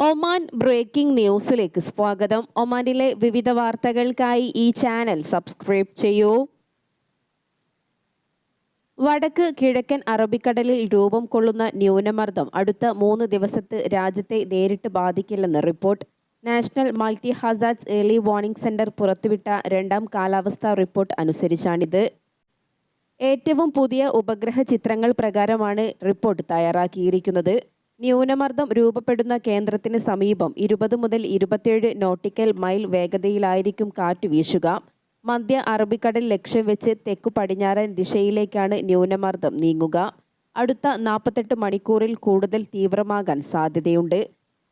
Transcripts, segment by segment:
Oman breaking ന്യൂസിലേക്ക് സ്വാഗതം. ഒമാനിലെ വിവിധ വാർത്തകൾക്കായി ഈ ചാനൽ സബ്സ്ക്രൈബ് ചെയ്യൂ. വടക്ക് കിഴക്കൻ അറബിക്കടലിൽ രൂപം കൊള്ളുന്ന ന്യൂനമർദ്ദം അടുത്ത മൂന്ന് ദിവസത്ത് രാജ്യത്തെ നേരിട്ട് ബാധിക്കില്ലെന്ന് report. National multi hazards early warning centre പുറത്തുവിട്ട രണ്ടാം കാലാവസ്ഥാ റിപ്പോർട്ട് അനുസരിച്ചാണിത്. ഏറ്റവും പുതിയ ഉപഗ്രഹ ചിത്രങ്ങൾ പ്രകാരമാണ് റിപ്പോർട്ട് തയ്യാറാക്കിയിരിക്കുന്നത്. ന്യൂനമർദ്ദം രൂപപ്പെടുന്ന കേന്ദ്രത്തിന് സമീപം ഇരുപത് മുതൽ ഇരുപത്തിയേഴ് നോട്ടിക്കൽ മൈൽ വേഗതയിലായിരിക്കും കാറ്റ് വീശുക. മധ്യ അറബിക്കടൽ ലക്ഷ്യം വെച്ച് തെക്കു പടിഞ്ഞാറൻ ദിശയിലേക്കാണ് ന്യൂനമർദ്ദം നീങ്ങുക. അടുത്ത നാൽപ്പത്തെട്ട് മണിക്കൂറിൽ കൂടുതൽ തീവ്രമാകാൻ സാധ്യതയുണ്ട്.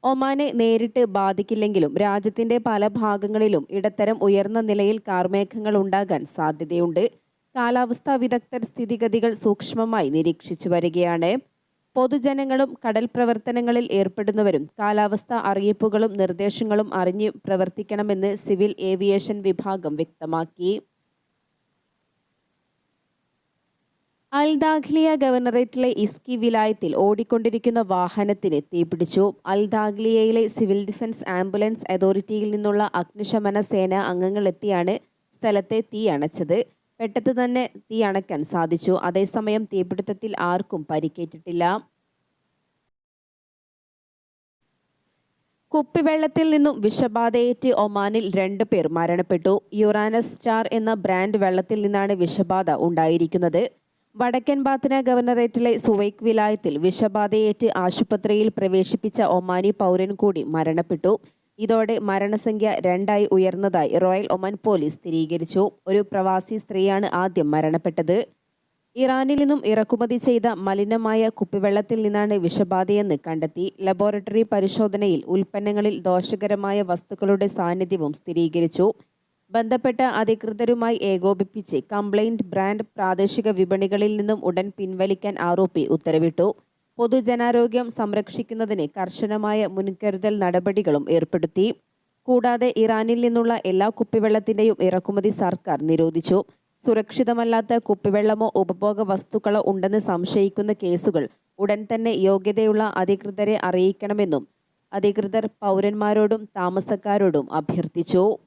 ഒമാനെ നേരിട്ട് ബാധിക്കില്ലെങ്കിലും രാജ്യത്തിന്റെ പല ഭാഗങ്ങളിലും ഇടത്തരം ഉയർന്ന നിലയിൽ കാർമേഘങ്ങൾ ഉണ്ടാകാൻ സാധ്യതയുണ്ട്. കാലാവസ്ഥാ വിദഗ്ധർ സ്ഥിതിഗതികൾ സൂക്ഷ്മമായി നിരീക്ഷിച്ചു വരികയാണ്. പൊതുജനങ്ങളും കടൽ പ്രവർത്തനങ്ങളിൽ ഏർപ്പെടുന്നവരും കാലാവസ്ഥ അറിയിപ്പുകളും നിർദ്ദേശങ്ങളും അറിഞ്ഞ് പ്രവർത്തിക്കണമെന്ന് സിവിൽ ഏവിയേഷൻ വിഭാഗം വ്യക്തമാക്കി. അൽ ദാഖ്ലിയ ഗവർണറേറ്റിലെ ഇസ്കി വിലായത്തിൽ ഓടിക്കൊണ്ടിരിക്കുന്ന വാഹനത്തിന് തീപിടിച്ചു. അൽ ദാഖ്ലിയയിലെ സിവിൽ ഡിഫൻസ് ആംബുലൻസ് അതോറിറ്റിയിൽ നിന്നുള്ള അഗ്നിശമന സേന അംഗങ്ങളെത്തിയാണ് സ്ഥലത്തെ തീ അണച്ചത്. പെട്ടെന്ന് തന്നെ തീ അണയ്ക്കാൻ സാധിച്ചു. അതേസമയം തീപിടുത്തത്തിൽ ആർക്കും പരിക്കേറ്റിട്ടില്ല. കുപ്പിവെള്ളത്തിൽ നിന്നും വിഷബാധയേറ്റ് ഒമാനിൽ രണ്ട് പേർ മരണപ്പെട്ടു. യുറാനസ് സ്റ്റാർ എന്ന ബ്രാൻഡ് വെള്ളത്തിൽ നിന്നാണ് വിഷബാധ ഉണ്ടായിരിക്കുന്നത്. വടക്കൻ ബാത്തിന ഗവർണറേറ്റിലെ സുവൈക് വിലായത്തിൽ വിഷബാധയേറ്റ് ആശുപത്രിയിൽ പ്രവേശിപ്പിച്ച ഒമാനി പൗരൻ കൂടി മരണപ്പെട്ടു. ഇതോടെ മരണസംഖ്യ രണ്ടായി ഉയർന്നതായി റോയൽ ഒമാൻ പോലീസ് സ്ഥിരീകരിച്ചു. ഒരു പ്രവാസി സ്ത്രീയാണ് ആദ്യം മരണപ്പെട്ടത്. ഇറാനിൽ നിന്നും ഇറക്കുമതി ചെയ്ത മലിനമായ കുപ്പിവെള്ളത്തിൽ നിന്നാണ് വിഷബാധയെന്ന് കണ്ടെത്തി. ലബോറട്ടറി പരിശോധനയിൽ ഉൽപ്പന്നങ്ങളിൽ ദോഷകരമായ വസ്തുക്കളുടെ സാന്നിധ്യവും സ്ഥിരീകരിച്ചു. ബന്ധപ്പെട്ട അധികൃതരുമായി ഏകോപിപ്പിച്ച് കംപ്ലൈന്റ് ബ്രാൻഡ് പ്രാദേശിക വിപണികളിൽ നിന്നും ഉടൻ പിൻവലിക്കാൻ ആരോപി ഉത്തരവിട്ടു. പൊതുജനാരോഗ്യം സംരക്ഷിക്കുന്നതിന് കർശനമായ മുൻകരുതൽ നടപടികളും ഏർപ്പെടുത്തി. കൂടാതെ ഇറാനിൽ നിന്നുള്ള എല്ലാ കുപ്പിവെള്ളത്തിന്റെയും ഇറക്കുമതി സർക്കാർ നിരോധിച്ചു. സുരക്ഷിതമല്ലാത്ത കുപ്പിവെള്ളമോ ഉപഭോഗ വസ്തുക്കളോ ഉണ്ടെന്ന് സംശയിക്കുന്ന കേസുകൾ ഉടൻ തന്നെ യോഗ്യതയുള്ള അധികൃതരെ അറിയിക്കണമെന്നും അധികൃതർ പൗരന്മാരോടും താമസക്കാരോടും അഭ്യർത്ഥിച്ചു.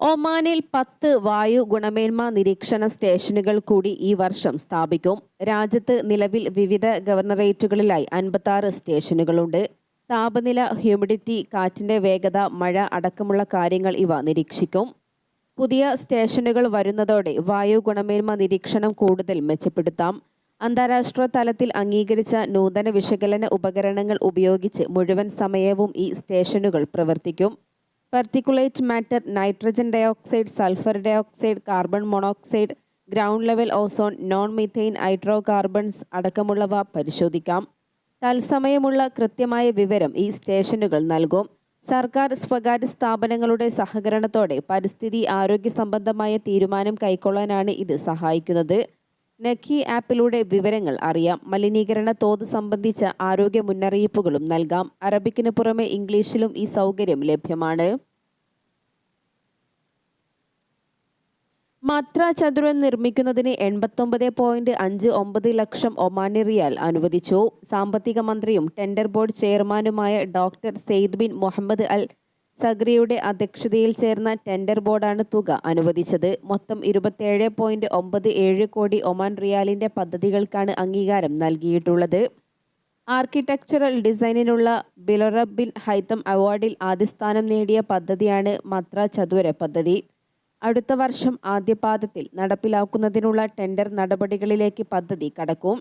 ഒമാനിൽ പത്ത് വായു ഗുണമേന്മ നിരീക്ഷണ സ്റ്റേഷനുകൾ കൂടി ഈ വർഷം സ്ഥാപിക്കും. രാജ്യത്ത് നിലവിൽ വിവിധ ഗവർണറേറ്റുകളിലായി അൻപത്താറ് സ്റ്റേഷനുകളുണ്ട്. താപനില ഹ്യൂമിഡിറ്റി കാറ്റിന്റെ വേഗത മഴ അടക്കമുള്ള കാര്യങ്ങൾ ഇവ നിരീക്ഷിക്കും. പുതിയ സ്റ്റേഷനുകൾ വരുന്നതോടെ വായു ഗുണമേന്മ നിരീക്ഷണം കൂടുതൽ മെച്ചപ്പെടുത്താം. അന്താരാഷ്ട്ര തലത്തിൽ അംഗീകരിച്ച നൂതന വിശകലന ഉപകരണങ്ങൾ ഉപയോഗിച്ച് മുഴുവൻ സമയവും ഈ സ്റ്റേഷനുകൾ പ്രവർത്തിക്കും. Particulate matter nitrogen dioxide sulphur dioxide carbon monoxide ground level ozone non methane hydrocarbons അടക്കമുള്ളവ പരിശോധിക്കാം. തത്സമയമുള്ള കൃത്യമായ വിവരം ഈ സ്റ്റേഷനുകൾ നൽകും. സർക്കാർ സ്വകാര്യ സ്ഥാപനങ്ങളുടെ സഹകരണത്തോടെ പരിസ്ഥിതി ആരോഗ്യ സംബന്ധമായ തീരുമാനം കൈക്കൊള്ളാനാണ് ഇത് സഹായിക്കുന്നത്. നഖി ആപ്പിലൂടെ വിവരങ്ങൾ അറിയാം. മലിനീകരണ തോത് സംബന്ധിച്ച ആരോഗ്യ മുന്നറിയിപ്പുകളും നൽകാം. അറബിക്കിന് പുറമെ ഇംഗ്ലീഷിലും ഈ സൗകര്യം ലഭ്യമാണ്. മത്ര ചതുരം നിർമ്മിക്കുന്നതിന് എൺപത്തൊമ്പത് പോയിന്റ് അഞ്ച് ഒമ്പത് ലക്ഷം ഒമാനി റിയാൽ അനുവദിച്ചു. സാമ്പത്തിക മന്ത്രിയും ടെൻഡർ ബോർഡ് ചെയർമാനുമായ doctor Said bin Muhammad Al സഗ്രിയുടെ അധ്യക്ഷതയിൽ ചേർന്ന ടെൻഡർ ബോർഡാണ് തുക അനുവദിച്ചത്. മൊത്തം ഇരുപത്തിയേഴ് പോയിന്റ് ഒമ്പത് ഏഴ് കോടി ഒമാൻ റിയാലിന്റെ പദ്ധതികൾക്കാണ് അംഗീകാരം നൽകിയിട്ടുള്ളത്. ആർക്കിടെക്ചറൽ ഡിസൈനിനുള്ള ബിലറബിൻ ബിൻ ഹൈത്തം അവാർഡിൽ ആദ്യസ്ഥാനം നേടിയ പദ്ധതിയാണ് മത്ര ചതുര പദ്ധതി. അടുത്ത വർഷം ആദ്യപാദത്തിൽ നടപ്പിലാക്കുന്നതിനുള്ള ടെൻഡർ നടപടികളിലേക്ക് പദ്ധതി കടക്കും.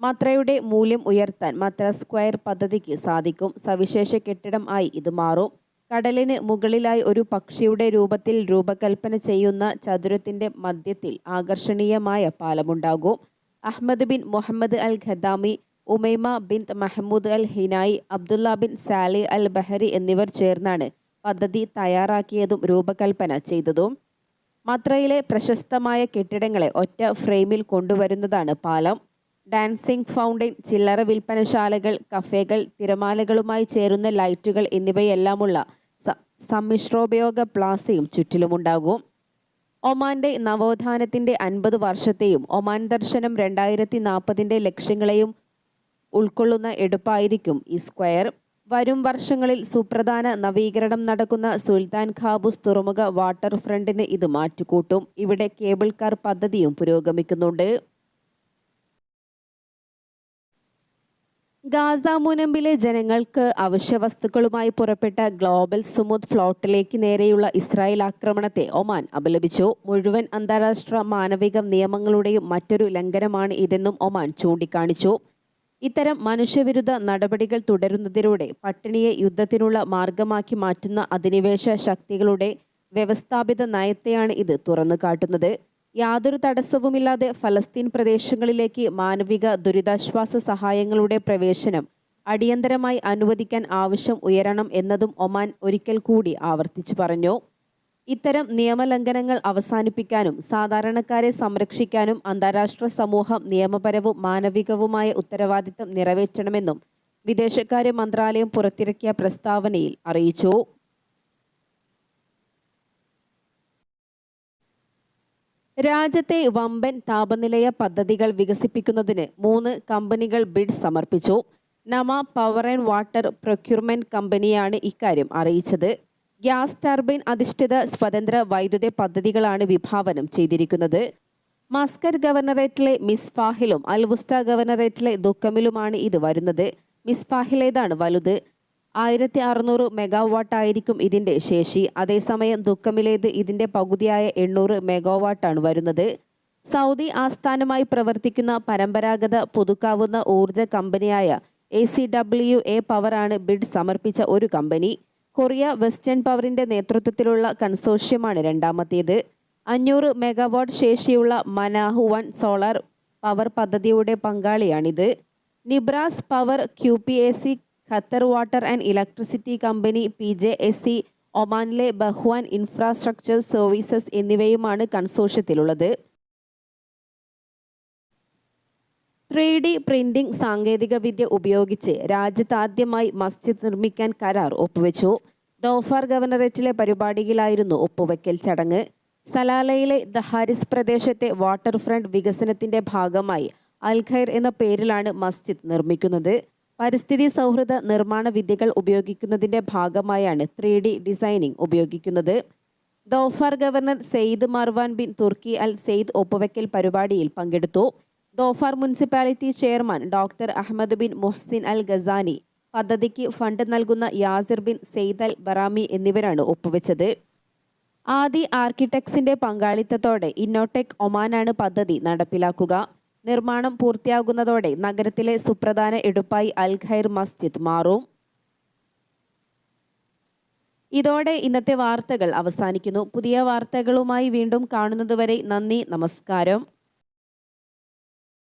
മാത്രയുടെ മൂല്യം ഉയർത്താൻ മാത്ര സ്ക്വയർ പദ്ധതിക്ക് സാധിക്കും. സവിശേഷ കെട്ടിടം ആയി ഇത് മാറും. കടലിന് മുകളിലായി ഒരു പക്ഷിയുടെ രൂപത്തിൽ രൂപകൽപ്പന ചെയ്യുന്ന ചതുരത്തിന്റെ മധ്യത്തിൽ ആകർഷണീയമായ പാലമുണ്ടാകും. Ahmed bin Muhammad Al Khadami Umaima bin Mahmood Al Hinai Abdullah bin Sali Al Bahri എന്നിവർ ചേർന്നാണ് പദ്ധതി തയ്യാറാക്കിയതും രൂപകൽപ്പന ചെയ്തതും മത്രയിലെ പ്രശസ്തമായ കെട്ടിടങ്ങളെ ഒറ്റ ഫ്രെയിമിൽ കൊണ്ടുവരുന്നതാണ് പാലം. ഡാൻസിംഗ് ഫൗണ്ടൈൻ ചില്ലറ വിൽപ്പനശാലകൾ കഫേകൾ തിരമാലകളുമായി ചേരുന്ന ലൈറ്റുകൾ എന്നിവയെല്ലാമുള്ള സമ്മിശ്രോപയോഗ പ്ലാസയും ചുറ്റിലുമുണ്ടാകും. ഒമാന്റെ നവോത്ഥാനത്തിന്റെ അൻപത് വർഷത്തെയും ഒമാൻ ദർശനം രണ്ടായിരത്തി നാൽപ്പതിന്റെ ലക്ഷ്യങ്ങളെയും ഉൾക്കൊള്ളുന്ന എടുപ്പായിരിക്കും ഈ സ്ക്വയർ. വരും വർഷങ്ങളിൽ സുപ്രധാന നവീകരണം നടക്കുന്ന സുൽത്താൻ ഖാബൂസ് തുറമുഖ വാട്ടർ ഫ്രണ്ടിന് ഇത് മാറ്റുകൂട്ടും. ഇവിടെ കേബിൾ കാർ പദ്ധതിയും പുരോഗമിക്കുന്നുണ്ട്. ഗാസ മുനമ്പിലെ ജനങ്ങൾക്ക് അവശ്യവസ്തുക്കളുമായി പുറപ്പെട്ട ഗ്ലോബൽ സുമുദ് ഫ്ലോട്ടിലേക്ക് നേരെയുള്ള ഇസ്രായേൽ ആക്രമണത്തെ ഒമാൻ അപലപിച്ചു. മുഴുവൻ അന്താരാഷ്ട്ര മാനവിക നിയമങ്ങളുടെയും മറ്റൊരു ലംഘനമാണ് ഇതെന്നും ഒമാൻ ചൂണ്ടിക്കാണിച്ചു. ഇത്തരം മനുഷ്യവിരുദ്ധ നടപടികൾ തുടരുന്നതിലൂടെ പട്ടിണിയെ യുദ്ധത്തിനുള്ള മാർഗമാക്കി മാറ്റുന്ന അധിനിവേശ ശക്തികളുടെ വ്യവസ്ഥാപിത നയത്തെയാണ് ഇത് തുറന്നു കാട്ടുന്നത്. യാതൊരു തടസ്സവുമില്ലാതെ ഫലസ്തീൻ പ്രദേശങ്ങളിലേക്ക് മാനവിക ദുരിതാശ്വാസ സഹായങ്ങളുടെ പ്രവേശനം അടിയന്തരമായി അനുവദിക്കാൻ ആവശ്യം ഉയരണം എന്നതും ഒമാൻ ഒരിക്കൽ കൂടി ആവർത്തിച്ചു പറഞ്ഞു. ഇത്തരം നിയമലംഘനങ്ങൾ അവസാനിപ്പിക്കാനും സാധാരണക്കാരെ സംരക്ഷിക്കാനും അന്താരാഷ്ട്ര സമൂഹം നിയമപരവും മാനവികവുമായ ഉത്തരവാദിത്തം നിറവേറ്റണമെന്നും വിദേശകാര്യ മന്ത്രാലയം പുറത്തിറക്കിയ പ്രസ്താവനയിൽ അറിയിച്ചു. രാജ്യത്തെ വമ്പൻ താപനിലയ പദ്ധതികൾ വികസിപ്പിക്കുന്നതിന് മൂന്ന് കമ്പനികൾ ബിഡ് സമർപ്പിച്ചു. നമ പവർ ആൻഡ് വാട്ടർ പ്രൊക്യൂർമെന്റ് കമ്പനിയാണ് ഇക്കാര്യം അറിയിച്ചത്. ഗ്യാസ് ടർബൈൻ അധിഷ്ഠിത സ്വതന്ത്ര വൈദ്യുത പദ്ധതികളാണ് വിഭാവനം ചെയ്തിരിക്കുന്നത്. മസ്കറ്റ് ഗവർണറേറ്റിലെ മിസ്ഫാഹിലും അൽവുസ്ത ഗവർണറേറ്റിലെ ദുഃഖമിലുമാണ് ഇത് വരുന്നത്. മിസ്ഫാഹിലേതാണ് വലുത്? ആയിരത്തി അറുന്നൂറ് മെഗാവാട്ടായിരിക്കും ഇതിന്റെ ശേഷി. അതേസമയം ദുഃഖമിലേത് ഇതിന്റെ പകുതിയായ എണ്ണൂറ് മെഗാവാട്ടാണ് വരുന്നത്. സൗദി ആസ്ഥാനമായി പ്രവർത്തിക്കുന്ന പരമ്പരാഗത പുതുക്കാവുന്ന ഊർജ കമ്പനിയായ എ സി ഡബ്ല്യു എ പവറാണ് ബിഡ് സമർപ്പിച്ച ഒരു കമ്പനി. കൊറിയ വെസ്റ്റേൺ പവറിന്റെ നേതൃത്വത്തിലുള്ള കൺസോർഷ്യമാണ് രണ്ടാമത്തേത്. അഞ്ഞൂറ് മെഗാവാട്ട് ശേഷിയുള്ള മനാഹു വൺ സോളാർ പവർ പദ്ധതിയുടെ പങ്കാളിയാണിത്. Nebras power Q P A C Qatar water and electricity company P J S C ഒമാനിലെ ബഹ്വാൻ ഇൻഫ്രാസ്ട്രക്ചർ സർവീസസ് എന്നിവയുമാണ് കൺസോർഷ്യത്തിലുള്ളത്. ത്രീ ഡി പ്രിന്റിംഗ് സാങ്കേതികവിദ്യ ഉപയോഗിച്ച് രാജ്യത്താദ്യമായി മസ്ജിദ് നിർമ്മിക്കാൻ കരാർ ഒപ്പുവെച്ചു. ദോഫാർ ഗവർണറേറ്റിലെ പരിപാടിയിലായിരുന്നു ഒപ്പുവെക്കൽ ചടങ്ങ്. സലാലയിലെ ദഹാരിസ് പ്രദേശത്തെ വാട്ടർ ഫ്രണ്ട് വികസനത്തിന്റെ ഭാഗമായി അൽഖൈർ എന്ന പേരിലാണ് മസ്ജിദ് നിർമ്മിക്കുന്നത്. പരിസ്ഥിതി സൗഹൃദ നിർമ്മാണ വിദ്യകൾ ഉപയോഗിക്കുന്നതിന്റെ ഭാഗമായാണ് ത്രീ ഡി ഡിസൈനിങ് ഉപയോഗിക്കുന്നത്. Dhofar governor Said Marwan bin Turki Al Said ഒപ്പുവെക്കൽ പരിപാടിയിൽ പങ്കെടുത്തു. Dhofar municipality chairman doctor Ahmed bin Muhsin Al Ghassani പദ്ധതിക്ക് ഫണ്ട് നൽകുന്ന Yasir bin Said Al Barami എന്നിവരാണ് ഒപ്പുവെച്ചത്. ആദി ആർക്കിടെക്ട്സിന്റെ പങ്കാളിത്തത്തോടെ ഇന്നോടെക് ഒമാനാണ് പദ്ധതി നടപ്പിലാക്കുക. നിർമ്മാണം പൂർത്തിയാകുന്നതോടെ നഗരത്തിലെ സുപ്രധാന എടുപ്പായി അൽഖൈർ മസ്ജിദ് മാറും. ഇതോടെ ഇന്നത്തെ വാർത്തകൾ അവസാനിക്കുന്നു. പുതിയ വാർത്തകളുമായി വീണ്ടും കാണുന്നതുവരെ നന്ദി നമസ്കാരം.